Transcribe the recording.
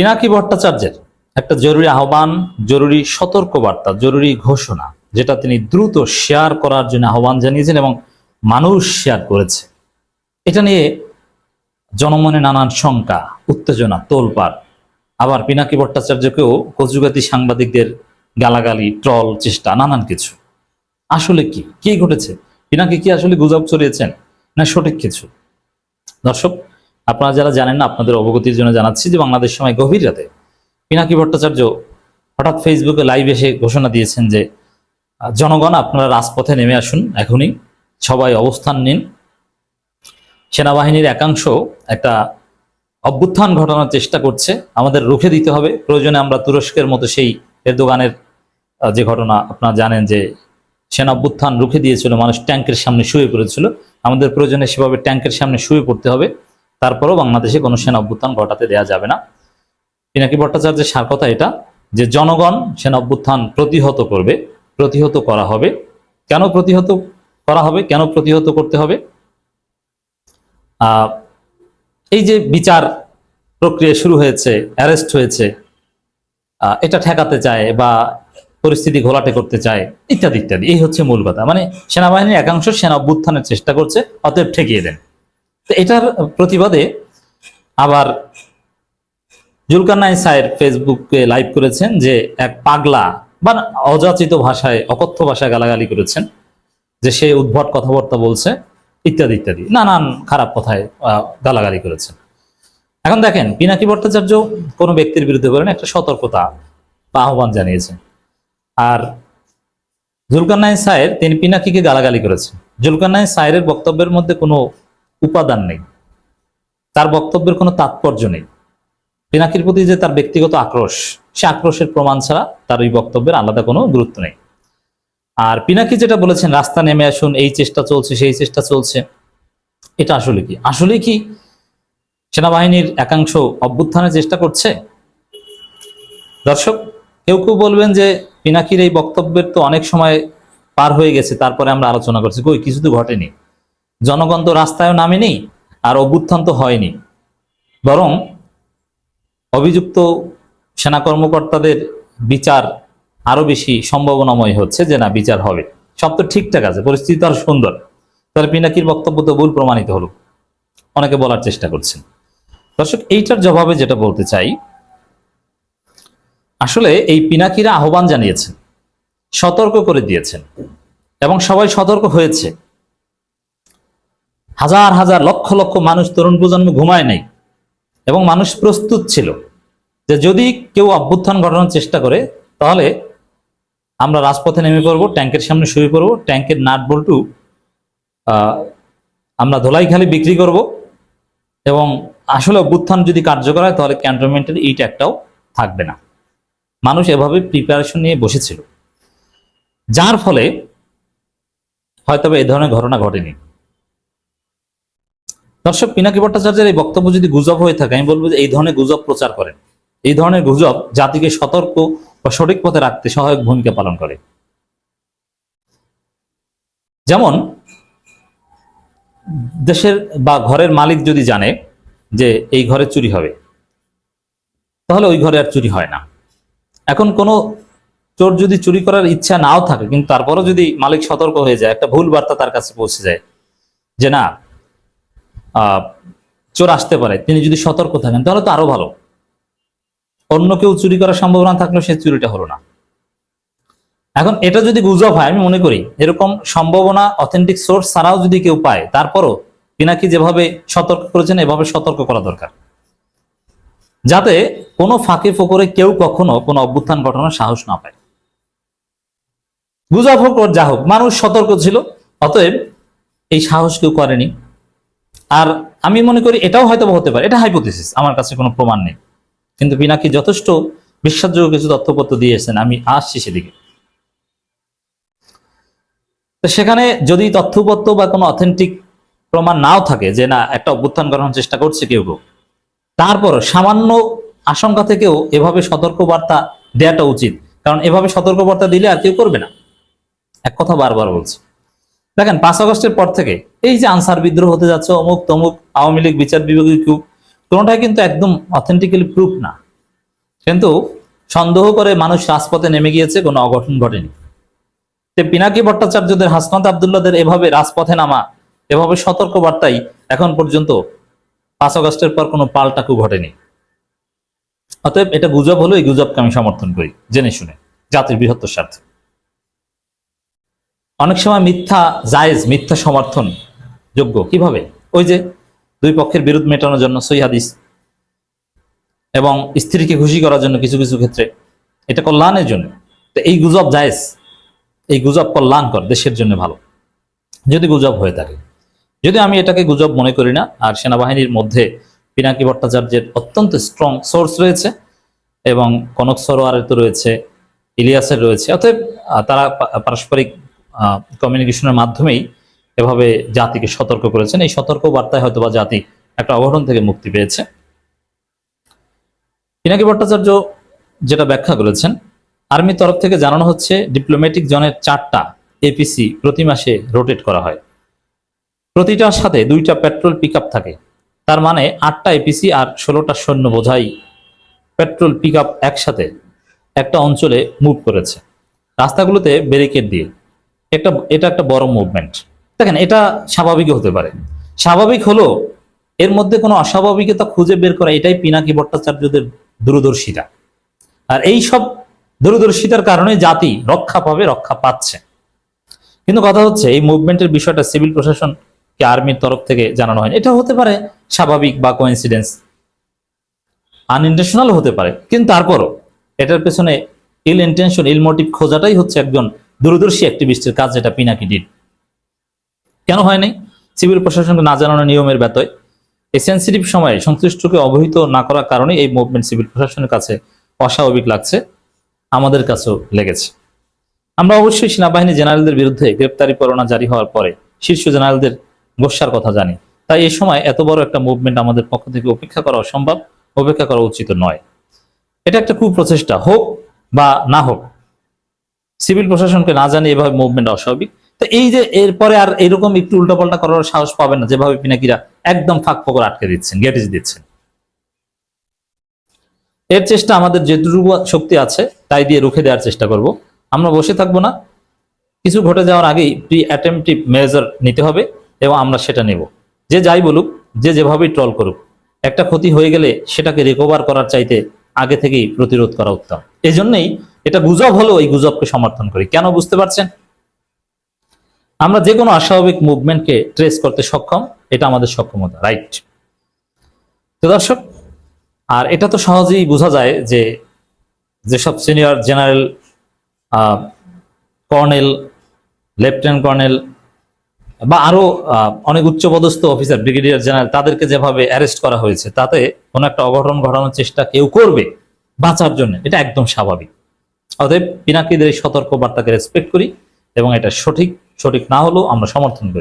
পিনাকি ভট্টাচার্যের একটা জরুরি আহ্বান, জরুরি সতর্কবার্তা, জরুরি ঘোষণা, যেটা তিনি দ্রুত শেয়ার করার জন্য আহ্বান জানিয়েছেন এবং মানুষ শেয়ার করেছে। এটা নিয়ে জনমনে নানান শঙ্কা, উত্তেজনা, তোলপাড়। আবার পিনাকি ভট্টাচার্যকেও কচুগাতি সাংবাদিকদের গালাগালি, ট্রল, চেষ্টা, নানান কিছু। আসলে কি? কি ঘটেছে? পিনাকি কি আসলে গুজব ছড়িয়েছেন? না সঠিক কিছু? দর্শক আপনারা যারা জানেন না, আপনাদের অবগতির জন্য জানাচ্ছি যে বাংলাদেশ সময় গভীর রাতে পিনাকি ভট্টাচার্য হঠাৎ ফেসবুকে লাইভ এসে ঘোষণা দিয়েছেন যে জনগণ আপনারা রাজপথে নেমে আসুন এখনই, সবাই অবস্থান নিন। সেনাবাহিনীর একাংশ একটা অভ্যুত্থান ঘটানোর চেষ্টা করছে, আমাদের রুখে দিতে হবে। প্রয়োজনে আমরা তুরস্কের মতো সেই এরদোগানের যে ঘটনা আপনারা জানেন যে, সেনা অভ্যুত্থান রুখে দিয়েছিল, মানুষ ট্যাঙ্কের সামনে শুয়ে পড়েছিল। আমাদের প্রয়োজনে সেভাবে ট্যাঙ্কের সামনে শুয়ে পড়তে হবে। তারপরেও বাংলাদেশে কোনো সেনা অভ্যুত্থান ঘটাতে দেওয়া যাবে না। পিনাকি ভট্টাচার্যের সার কথা এটা, যে জনগণ সেনা অভ্যুত্থান প্রতিহত করবে, প্রতিহত করা হবে। কেন প্রতিহত করা হবে? কেন প্রতিহত করতে হবে? এই যে বিচার প্রক্রিয়া শুরু হয়েছে, অ্যারেস্ট হয়েছে এটা ঠেকাতে চায় বা পরিস্থিতি ঘোলাটে করতে চায়, ইত্যাদি ইত্যাদি। এই হচ্ছে মূল কথা। মানে সেনাবাহিনীর একাংশ সেনা অভ্যুত্থানের চেষ্টা করছে, অতএব ঠেকিয়ে দেন। তো এটার প্রতিবাদে আবার জুলকারনাই সাহের ফেসবুকে লাইভ করেছেন যে এক পাগলা বা অযাচিত ভাষায়, অকথ্য ভাষায় গালাগালি করেছেন, যে সে উদ্ভট কথাবার্তা বলছে, ইত্যাদি ইত্যাদি। নানান খারাপ কথায় গালাগালি করেছেন। এখন দেখেন, পিনাকি ভট্টাচার্য কোনো ব্যক্তির বিরুদ্ধে করেন একটা সতর্কতা বা আহ্বান জানিয়েছেন। আর জুলকারনাইন সাহের তিনি পিনাকিকে গালাগালি করেছেন। জুলকারনাইন সাহের বক্তব্যের মধ্যে কোনো উপাদান নেই। তার বক্তব্যের কোনো তাৎপর্য নেই। পিনাকির প্রতি যে তার ব্যক্তিগত আক্রোশ, সে আক্রোশের প্রমাণ ছাড়া তার ওই বক্তব্যের আলাদা কোনো গুরুত্ব নেই। আর পিনাকি যেটা বলেছেন, রাস্তা নেমে আসুন, এই চেষ্টা চলছে, সেই চেষ্টা চলছে, এটা আসলে কি? আসলে কি সেনাবাহিনীর একাংশ অভ্যুত্থানের চেষ্টা করছে? দর্শক, কেউ কেউ বলবেন যে পিনাকির এই বক্তব্যের তো অনেক সময় পার হয়ে গেছে, তারপরে আমরা আলোচনা করছি। কই, কিছু তো ঘটেনি। জনগণ তো রাস্তায়ও নামেনি আর অভ্যুত্থান তো হয়নি। বরং অভিযুক্ত সেনা কর্মকর্তাদের বিচার আরও বেশি সম্ভাবনাময় হচ্ছে যে না, বিচার হবে। সব তো ঠিকঠাক আছে, পরিস্থিতি আর সুন্দর। তাহলে পিনাকির বক্তব্য তো ভুল প্রমাণিত হলো। অনেকে বলার চেষ্টা করছেন। দর্শক, এইটার জবাবে যেটা বলতে চাই, আসলে এই পিনাকিরা আহ্বান জানিয়েছেন, সতর্ক করে দিয়েছেন এবং সবাই সতর্ক হয়েছে। হাজার হাজার লক্ষ লক্ষ মানুষ তরুণ প্রজন্ম ঘুমায় নাই এবং মানুষ প্রস্তুত ছিল যে যদি কেউ অভ্যুত্থান ঘটানোর চেষ্টা করে, তাহলে আমরা রাজপথে নেমে পড়ব, ট্যাঙ্কের সামনে শুয়ে পড়ব, ট্যাঙ্কের নাট বল্টু আমরা ধোলাইখালি বিক্রি করব এবং আসলে অভ্যুত্থান যদি কার্যকর হয়, তাহলে ক্যান্টনমেন্টের ইট একটাও থাকবে না। মানুষ এভাবে প্রিপারেশন নিয়ে বসেছিল। যার ফলে হয়তো এই ধরনের ঘটনা ঘটেনি। দর্শক, পিনাকি ভট্টাচার্যের এই বক্তব্য যদি গুজব হয়ে থাকে, আমি বলব যে এই ধরনের গুজব প্রচার করেন। এই ধরনের গুজব জাতিকে সতর্ক বা সঠিক পথে রাখতে সহায়ক ভূমিকা পালন করে। যেমন, দেশের বা ঘরের মালিক যদি জানে যে এই ঘরে চুরি হবে, তাহলে ওই ঘরে আর চুরি হয় না। এখন কোনো চোর যদি চুরি করার ইচ্ছা নাও থাকে, কিন্তু তারপরও যদি মালিক সতর্ক হয়ে যায়, একটা ভুল বার্তা তার কাছে পৌঁছে যায়, যে না চোর আসতে পারে, তিনি যদি সতর্ক থাকেন, তাহলে তো আরও ভালো। অন্য কেউ চুরি করার সম্ভাবনা থাকলেও সে চুরিটা হলো না। এখন এটা যদি গুজব হয়, আমি মনে করি, এরকম সম্ভাবনা অথেন্টিক সোর্স ছাড়াও যদি কেউ পায়, তারপরও পিনাকি যেভাবে সতর্ক করেছেন, এভাবে সতর্ক করা দরকার। যাতে কোনো ফাঁকে ফোকরে কেউ কখনো কোনো অভ্যুত্থান ঘটনার সাহস না পায়। গুজব হোক যা হোক, মানুষ সতর্ক ছিল, অতএব এই সাহস কেউ করেনি। আর আমি মনে করি এটাও হয়তো হতে পারে। এটা হাইপোথিসিস আমার কাছে কোনো প্রমাণ নেই। কিন্তু পিনাকি যথেষ্ট বিশ্বাসযোগ্য কিছু তথ্যপত্র দিয়েছেন, আমি আসছি সেদিকে। তো সেখানে যদি তথ্যপত্র বা কোনো অথেন্টিক প্রমাণ নাও থাকে যে না, একটা অভ্যুত্থান করানোর চেষ্টা করছে কেউ কেউ, তারপর সামান্য আশঙ্কা থেকেও এভাবে সতর্কবার্তা দেওয়াটা উচিত। কারণ এভাবে সতর্কবার্তা দিলে আর কেউ করবে না। এক কথা বারবার বলছি। দেখেন, পাঁচ আগস্টের পর থেকে এই যে আনসার বিদ্রোহ হতে যাচ্ছে, অমুক তমুক, আওয়ামী লীগ বিচার বিভাগীয় কেউ কোনোটাই কিন্তু একদম অথেন্টিক্যালি প্রুফ না। কিন্তু সন্দেহ করে মানুষ রাজপথে নেমে গিয়েছে, কোনো অঘটন ঘটেনি। পিনাকি ভট্টাচার্যদের, হাসনাত আবদুল্লাদের এভাবে রাজপথে নামা, এভাবে সতর্ক বার্তাই এখন পর্যন্ত পাঁচ আগস্টের পর কোনো পাল্টাকু ঘটেনি। অতএব এটা গুজব হলো এই গুজবকে আমি সমর্থন করি, জেনে শুনে, জাতির বৃহত্তর স্বার্থে। অনেক সময় মিথ্যা জায়েজ, মিথ্যা সমর্থন যোগ্য। কীভাবে? ওই যে দুই পক্ষের বিরোধ মেটানোর জন্য সই হাদিস এবং স্ত্রীকে খুশি করার জন্য কিছু কিছু ক্ষেত্রে। এটা কল্যাণের জন্য। তো এই গুজব জায়েজ। এই গুজব কল্যাণকর, দেশের জন্য ভালো। যদি গুজব হয়ে থাকে। যদি আমি এটাকে গুজব মনে করি না, আর সেনাবাহিনীর মধ্যে পিনাকি ভট্টাচার্যের অত্যন্ত স্ট্রং সোর্স রয়েছে এবং কনক সরোয়ারের তো রয়েছে, ইলিয়াসের রয়েছে, অতএব তারা পারস্পরিক কমিউনিকেশনের মাধ্যমেই এভাবে জাতিকে সতর্ক করেছেন। এই সতর্ক বার্তায় হয়তো বা জাতি একটা অঘটন থেকে মুক্তি পেয়েছে। পিনাকি ভট্টাচার্য যেটা ব্যাখ্যা করেছেন, আর্মির তরফ থেকে জানানো হচ্ছে ডিপ্লোম্যাটিক জনের চারটা এপিসি প্রতি মাসে রোটেট করা হয়। প্রতিটার সাথে দুইটা পেট্রোল পিক থাকে। তার মানে আটটা এপিসি আর ষোলোটা সৈন্য বোঝাই পেট্রোল পিক আপ একসাথে একটা অঞ্চলে মুভ করেছে। রাস্তাগুলোতে ব্যারিকেড দিয়ে একটা, এটা একটা বড় মুভমেন্ট দেখেন, এটা স্বাভাবিক হতে পারে। স্বাভাবিক হলো, এর মধ্যে কোনো অস্বাভাবিকতা খুঁজে বের করা, এটাই পিনাকি ভট্টাচার্যদের দূরদর্শিতা। আর এই সব দূরদর্শিতার কারণে জাতি রক্ষা পাবে, রক্ষা পাচ্ছে। কিন্তু কথা হচ্ছে, এই মুভমেন্টের বিষয়টা সিভিল প্রশাসনকে আর্মির তরফ থেকে জানানো হয়নি। এটা হতে পারে স্বাভাবিক বা কোইন্সিডেন্স আনইন্টেনশনাল হতে পারে। কিন্তু তারপরও, এটার পেছনে ইল ইন্টেনশন ইল মোটিভ খোঁজাটাই হচ্ছে একজন দূরদর্শী অ্যাক্টিভিস্টের কাজ যেটা পিনাকি ডিড কেন হয় নাই? সিভিল প্রশাসনকে না জানানো নিয়মের ব্যতয়। এই সেন্সিটিভ সময়ে সংশ্লিষ্টকে অবহিত না করার কারণে এই মুভমেন্ট সিভিল প্রশাসনের কাছে অস্বাভাবিক লাগছে, আমাদের কাছেও লেগেছে। আমরা অবশ্যই সেনাবাহিনী জেনারেলদের বিরুদ্ধে গ্রেপ্তারি পরোয়ানা জারি হওয়ার পরে শীর্ষ জেনারেলদের গোসার কথা জানি। তাই এই সময় এত বড় একটা মুভমেন্ট আমাদের পক্ষ থেকে উপেক্ষা করা অসম্ভব, উপেক্ষা করা উচিত নয়। এটা একটা কুপ্রচেষ্টা, হোক বা না হোক। সিভিল প্রশাসনকে না জানিয়ে এভাবে মুভমেন্ট অস্বাভাবিক তো এই যে এরপরে আর এরকম একটু উল্টাপাল্টা করার সাহস পাবে না, যেভাবে পিনাকিরা একদম ফাঁক ফকর আটকে দিচ্ছেন গেটেজ দিচ্ছেন। এর চেষ্টা আমাদের যেটুকু শক্তি আছে, তাই দিয়ে রুখে দেওয়ার চেষ্টা করব। আমরা বসে থাকব না। কিছু ঘটে যাওয়ার আগেই প্রি অ্যাটেম্পটিভ মেজার নিতে হবে এবং আমরা সেটা নেব। যে যাই বলুক, যে যেভাবেই ট্রল করুক, একটা ক্ষতি হয়ে গেলে সেটাকে রিকভার করার চাইতে আগে থেকেই প্রতিরোধ করা উত্তম। এই জন্যই এটা গুজব হলেও এই গুজবকে সমর্থন করি। কেন বুঝতে পারছেন? আমরা যে কোনো অস্বাভাবিক মুভমেন্টকে ট্রেস করতে সক্ষম, এটা আমাদের সক্ষমতা, রাইট? তো দর্শক, আর এটা তো সহজেই বোঝা যায় যে যেসব senior general colonel, lieutenant colonel বা আরও অনেক উচ্চপদস্থ অফিসার ব্রিগেডিয়ার জেনারেল তাদেরকে যেভাবে অ্যারেস্ট করা হয়েছে, তাতে কোনো একটা অঘটন ঘটানোর চেষ্টা কেউ করবে বাঁচার জন্য, এটা একদম স্বাভাবিক। অতএব পিনাকিদের এই সতর্ক বার্তাকে রেসপেক্ট করি এবং এটা সঠিক সঠিক না হলেও আমরা সমর্থন করি।